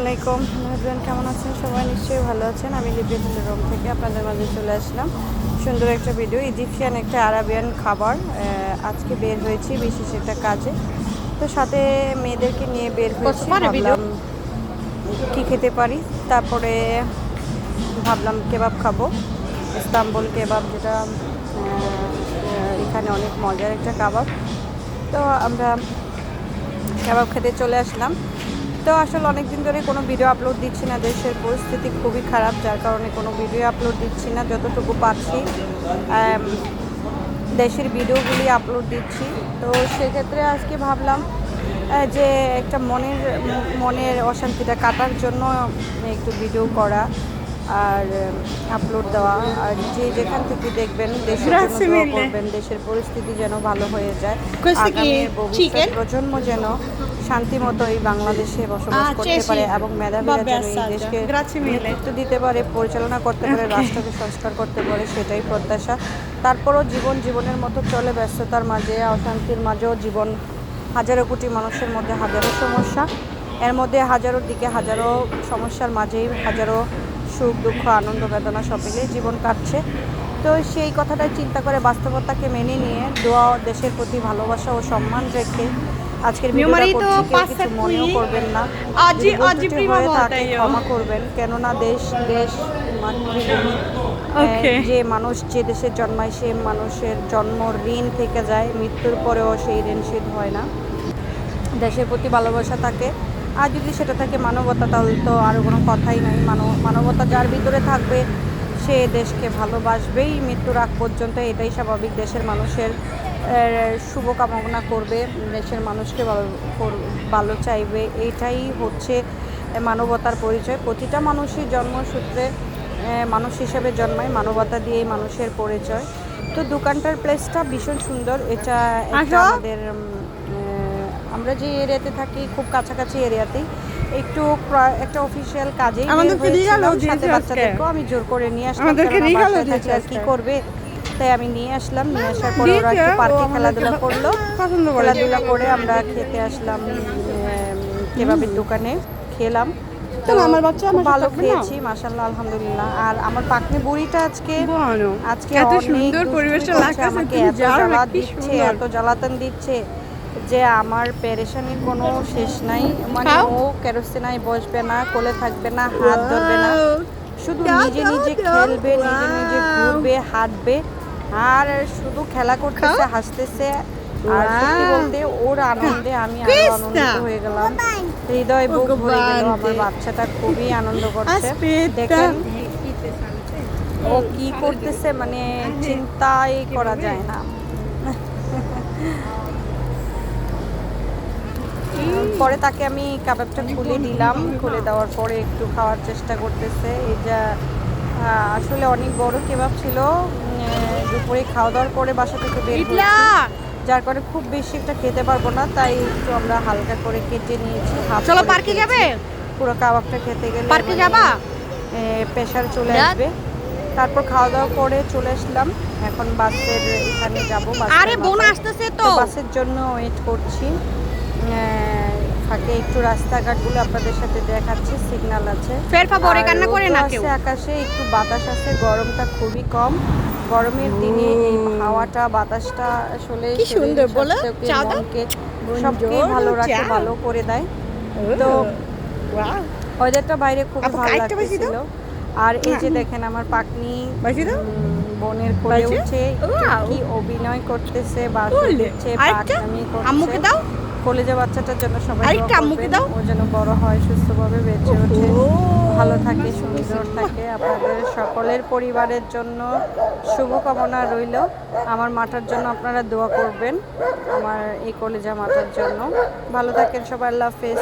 আলাইকুম। হাজব্যান্ড কেমন আছেন? সবাই নিশ্চয়ই ভালো আছেন। আমি লিপিয়াতুল রোম থেকে আপনাদের মাঝে চলে আসলাম। সুন্দর একটা ভিডিও ইজিপশিয়ান একটা আরাবিয়ান খাবার। আজকে বের হয়েছি বিশেষ একটা কাজে। তো সাথে মেয়েদেরকে নিয়ে বের হয়েছি। ভাবলাম কি খেতে পারি? তারপরে ভাবলাম কেবাব খাব। ইস্তাম্বুল কেবাব যেটা এখানে অনেক মজার একটা কাবাব তো আমরা কেবাব খেতে চলে আসলাম। তো আসলে অনেক দিন ধরে কোনো ভিডিও আপলোড দিচ্ছি না দেশের পরিস্থিতি খুবই খারাপ যার কারণে কোনো ভিডিও আপলোড দিচ্ছি না যতটুকু আম, দেশের ভিডিওগুলি আপলোড দিচ্ছি। তো সেক্ষেত্রে আজকে ভাবলাম যে একটা মনের মনের অশান্তিটা কাটার জন্য একটু ভিডিও করা আর আপলোড দেওয়া। আর যে যেখান থেকে দেখবেন দেশের জন্য. করবেন দেশের পরিস্থিতি যেন ভালো হয়ে যায়। Questo আগামী ভবিষ্যৎ প্রজন্ম যেন শান্তি মতো এই বাংলাদেশে বসবাস করতে পারে এবং মেধাবীরা যেন এই দেশকে নেতৃত্ব দিতে পারে পরিচালনা করতে পারে রাষ্ট্রকে সংস্কার করতে পারে সেটাই প্রত্যাশা। তারপরও জীবন জীবনের মতো চলে ব্যস্ততার মাঝে অশান্তির মাঝেও জীবন হাজারো কোটি মানুষের মধ্যে হাজারো সমস্যা। এর মধ্যে হাজারো দিকে হাজারো সমস্যার মাঝেই হাজারো সুখ দুঃখ আনন্দ বেদনা সব মিলিয়ে জীবন কাটছে। তো সেই কথাটাই চিন্তা করে বাস্তবতাকে মেনে নিয়ে দোয়া দেশের প্রতি ভালোবাসা ও সম্মান রেখে আজকের ভিডিওটা করছি কিছু মনেও করবেন না। থাকে io. ক্ষমা করবেন কেননা দেশ দেশ মাতৃভূমি যে মানুষ যে দেশে জন্মায় সে মানুষের জন্ম ঋণ থেকে যায় মৃত্যুর পরেও সেই ঋণ শোধ হয় না। দেশের প্রতি ভালোবাসা থাকে। আর যদি সেটা থাকে মানবতা তাহলে তো আর কোনো কথাই নাই। মানব মানবতা যার ভিতরে থাকবে সে দেশকে ভালোবাসবেই। মৃত্যুর আগ পর্যন্ত এটাই স্বাভাবিক। দেশের মানুষের শুভকামনা করবে দেশের মানুষকে ভালো চাইবে। এটাই হচ্ছে মানবতার পরিচয়। প্রতিটা মানুষই জন্মসূত্রে মানুষ হিসেবে জন্মায়। মানবতা দিয়েই মানুষের পরিচয়। তো দোকানটার প্লেসটা ভীষণ সুন্দর। এটা আমাদের আমরা যে এরিয়াতে থাকি খুব কাছাকাছি এরিয়াতেই একটু একটা অফিসিয়াল আমাদেরকে সাথে বাচ্চাদেরকেও আমি জোর করে নিয়ে আসলাম। আমাদেরকে কি করবে? তাই আমি নিয়ে আসলাম। নিয়ে আসার পরে ওরা একটু পার্কে খেলাধুলা করল। খেলাধুলা করে আমরা খেতে আসলাম কেবাবের দোকানে। খেলাম। তো আমার বাচ্চা আমার ভালো খেয়েছি মাশাল্লাহ আলহামদুলিল্লাহ। আর আমার পাকনি বুড়িটা আজকে আজকে এত সুন্দর পরিবেশটা এত জ্বালা দিচ্ছে এত জ্বালাতন দিচ্ছে যে আমার পেরেশানির কোনো শেষ নাই। মানে। ও কেরোসিনায় বসবে না কোলে থাকবে না হাত ধরবে না। শুধু নিজে নিজে খেলবে নিজে নিজে ঘুরবে হাঁটবে। আর শুধু খেলা করতেছে হাসতেছে। আর সত্যি বলতে ওর আনন্দে আমি আনন্দিত হয়ে গেলাম। হৃদয় বুক ভরে গেল আমার বাচ্চাটা খুবই আনন্দ করছে. দেখেন ও কি করতেছে মানে চিন্তাই করা যায় না। পরে তাকে আমি কাবাবটা খুলে দিলাম। খুলে দেওয়ার পরে একটু খাওয়ার চেষ্টা করতেছে। এই যা আসলে অনেক বড় কেবাব ছিল। দুপুরে খাওয়া দাওয়ার পরে বাসা থেকে বের যার কারণে খুব বেশি একটা খেতে পারব না তাই একটু আমরা হালকা করে কেটে নিয়েছি চলো পার্কে যাবে? পুরো কাবাবটা খেতে গেলে পার্কে মানে, যাবা? প্রেশার চলে আসবে। তারপর খাওয়া দাওয়া করে চলে আসলাম। এখন বাসের এখানে যাব আরে বোন আসতেছে তো। বাসের জন্য ওয়েট করছি। ফাঁকে একটু রাস্তাঘাটগুলো আপনাদের সাথে দেখাচ্ছি সিগন্যাল আছে। ফের কান্না করে না কেউ। আকাশে একটু বাতাস আছে গরমটা খুবই কম। গরমের দিনে এই হাওয়াটা বাতাসটা আসলে কি সুন্দর বলো? স্বাস্থ্যকে, চা দাও? মনকে Buongiorno, সবকে ভালো রাখে ভালো করে দেয় তো. ওয়েদারটা বাইরে খুব ভালো লাগতেছিল আর এই যে দেখেন আমার পাকনি বোনের কোলে বাজে? উঠে কি অভিনয় করতেছে কোলে? দিচ্ছে পাকনামি আম্মুকে করছে দাও কলেজে বাচ্চাটার জন্য সবাই আরেকটা আম্মুকে দাও। ও যেন বড় হয় সুস্থভাবে বেঁচে ওঠে। ভালো থাকে, সুন্দর থাকে। আপনাদের সকলের পরিবারের জন্য শুভকামনা রইল। আমার মাটার জন্য আপনারা দোয়া করবেন, আমার এই কলেজা মাটার জন্য। ভালো থাকেন সবাই, আল্লাহ হাফেজ।